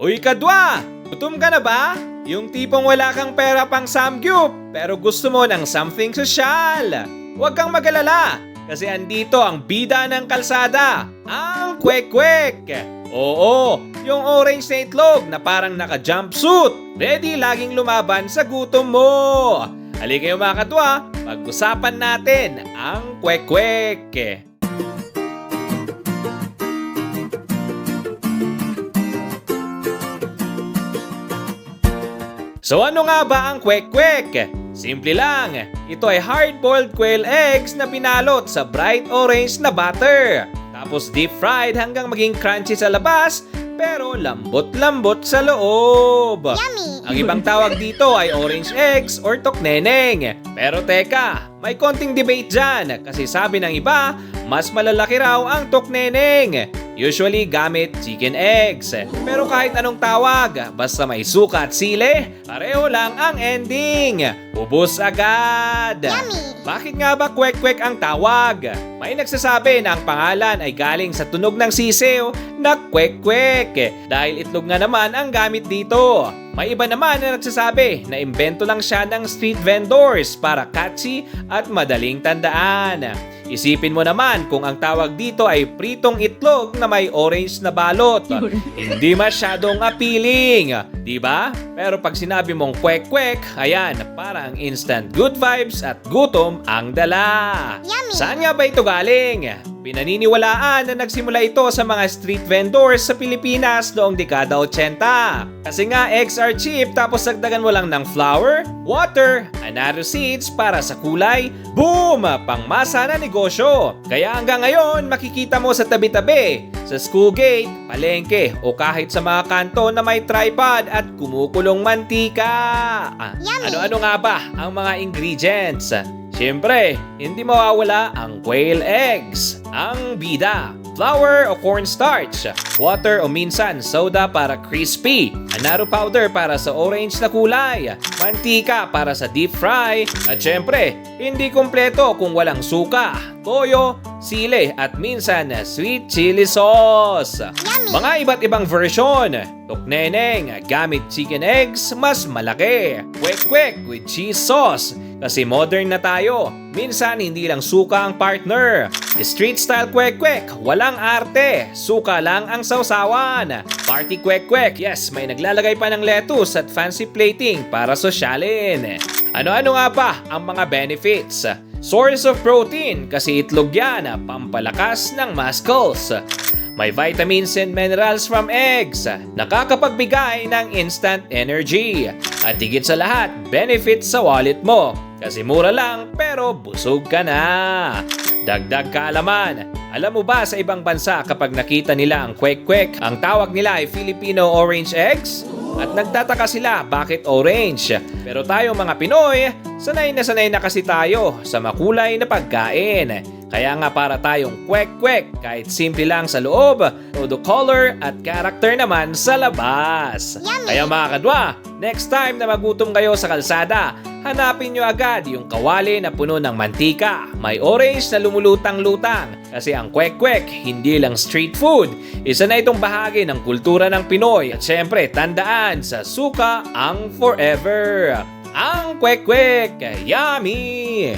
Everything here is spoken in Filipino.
Uy, kadwa! Gutom ka na ba? Yung tipong wala kang pera pang samgyup, pero gusto mo ng something social. Huwag kang magalala, kasi andito ang bida ng kalsada, ang kwek-kwek. Oo, yung orange na itlog na parang naka-jumpsuit. Ready laging lumaban sa gutom mo. Halika kayo mga kadwa, pag-usapan natin ang kwek-kwek. So ano nga ba ang kwek-kwek? Simple lang, ito ay hard-boiled quail eggs na pinalot sa bright orange na butter. Tapos deep fried hanggang maging crunchy sa labas pero lambot-lambot sa loob. Yummy! Ang ibang tawag dito ay orange eggs or tokneneng. Pero teka, may konting debate dyan kasi sabi ng iba, mas malalaki raw ang tokneneng. Usually gamit chicken eggs. Pero kahit anong tawag, basta may suka at sile, pareho lang ang ending. Ubus agad. Yummy! Bakit nga ba kwek-kwek ang tawag? May nagsasabi na ang pangalan ay galing sa tunog ng sisiw na kwek-kwek dahil itlog nga naman ang gamit dito. May iba naman na nagsasabi na imbento lang siya ng street vendors para catchy at madaling tandaan. Isipin mo naman kung ang tawag dito ay pritong itlog na may orange na balot. Hindi masyadong appealing, di ba? Pero pag sinabi mong kwek-kwek, ayan, parang instant good vibes at gutom ang dala. Yummy! Saan nga ba ito galing? Pinaniniwalaan na nagsimula ito sa mga street vendors sa Pilipinas noong dekada 80. Kasi nga eggs are cheap tapos dagdagan mo lang ng flour, water, another seeds para sa kulay, boom! Pangmasa na negosyo. Kaya hanggang ngayon makikita mo sa tabi-tabi, sa school gate, palengke o kahit sa mga kanto na may tripod at kumukulong mantika. Ah, Yummy! Ano-ano nga ba ang mga ingredients? Siyempre, hindi mawawala ang quail eggs, ang bida, flour o cornstarch, water o minsan soda para crispy, anaro powder para sa orange na kulay, mantika para sa deep fry, at syempre, hindi kumpleto kung walang suka, toyo, sile at minsan sweet chili sauce. Yummy! Mga iba't ibang version. Tokneneng, gamit chicken eggs, mas malaki. Kwek-kwek with cheese sauce. Kasi modern na tayo. Minsan hindi lang suka ang partner. Street style kwek-kwek, walang arte. Suka lang ang sausawan. Party kwek-kwek, yes, may naglalagay pa ng lettuce at fancy plating para sosyalin. Ano-ano nga ba ang mga benefits? Source of protein kasi itlog yan, pampalakas ng muscles. May vitamins and minerals from eggs. Nakakapagbigay ng instant energy. At higit sa lahat, benefits sa wallet mo. Kasi mura lang pero busog ka na. Dagdag kaalaman. Alam mo ba sa ibang bansa kapag nakita nila ang kwek-kwek, ang tawag nila ay Filipino orange eggs? At nagtataka sila bakit orange. Pero tayo mga Pinoy, sanay na sanay na kasi tayo sa makulay na pagkain. Kaya nga para tayong kwek-kwek kahit simple lang sa loob, todo color at character naman sa labas. Yummy! Kaya mga kadwa, next time na magutom kayo sa kalsada, hanapin nyo agad yung kawali na puno ng mantika. May orange na lumulutang-lutang kasi ang kwek-kwek hindi lang street food. Isa na itong bahagi ng kultura ng Pinoy at syempre tandaan sa suka ang forever. Ang kwek-kwek, yummy!